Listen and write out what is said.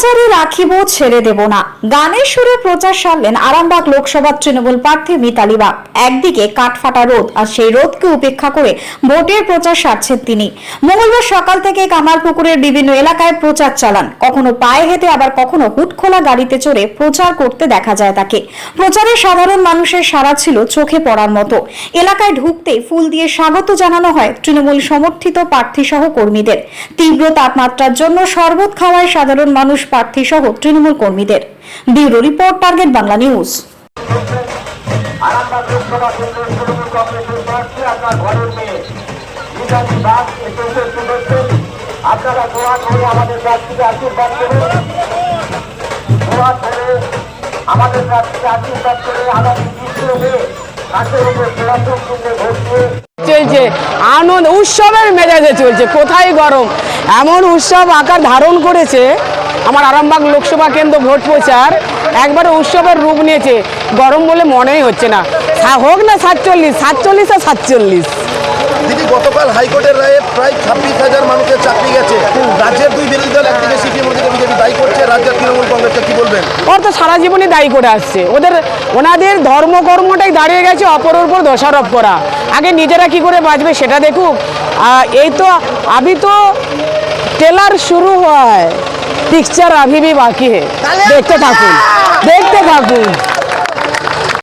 বাজারে রাখিব, ছেড়ে দেব না। গানের সুরে প্রচার সারলেন আরামবাগ লোকসভার তৃণমূল প্রার্থী মিতালি বাগ। একদিকে কাঠফাটা রোদ আর সেই রোদকে উপেক্ষা করে ভোটের প্রচার সারছেন তিনি। মঙ্গলবার সকাল থেকে কামারপুকুরের বিভিন্ন এলাকায় প্রচার চালান। কখনো পায়ে হেঁটে, আবার কখনো হুটখোলা গাড়িতে চড়ে প্রচার করতে দেখা যায় তাকে। প্রচারে সাধারণ মানুষের সারা ছিল চোখে পড়ার মতো। এলাকায় ঢুকতেই ফুল দিয়ে স্বাগত জানানো হয় তৃণমূল সমর্থিত প্রার্থী সহ কর্মীদের। তীব্র তাপমাত্রার জন্য শরবত খাওয়ায় সাধারণ মানুষ প্রার্থী সহ তৃণমূল কর্মীদের। Bureau report target Bangla news. Arambagh Lok Sabha কেন্দ্রের তৃণমূল কংগ্রেসের প্রার্থী আপনার ঘরের মেয়ে। মিতালি দাস এসে উপস্থিত হচ্ছেন আপনারা দোয়া করে আমাদের প্রার্থীকে আশীর্বাদ করুন। দোয়া করে আমাদের প্রার্থীকে আশীর্বাদ করে আগামী দ্বিতীয় মে কাছের উপর চূড়ান্ত কেন্দ্রে ভোট দিয়ে চলছে আনন্দ উৎসবের মেজাজে চলছে কোথায় গরম? এমন উৎসব আকার ধারণ করেছে আমার আরামবাগ লোকসভা কেন্দ্র ভোট প্রচার একবারে উৎসবের রূপ নিয়েছে। গরম বলে মনেই হচ্ছে না। হোক না সাতচল্লিশ সাতচল্লিশ আর সাতচল্লিশ। দিদি গতকাল হাইকোর্টের রায়ে প্রায় ছাব্বিশ হাজার মানুষের চাকরি গেছে। রাজ্যের দুই বিরোধী দল একদিকে সিপিএম ওদিকে বিজেপি। দায়ী করছে রাজ্যের তৃণমূল কংগ্রেসকে কি বলবেন? ওর তো সারা জীবনই দায়ী করে আসছে। ওদের ওনাদের ধর্মকর্মটাই দাঁড়িয়ে গেছে অপরের উপর দোষারোপ করা। আগে নিজেরা কি করে বাঁচবে সেটা দেখুক। এই তো আমি তো টেলার শুরু হয়। पिक्चर अभी भी बाकी है। देखते ठाकुर। देखते ठाकुर।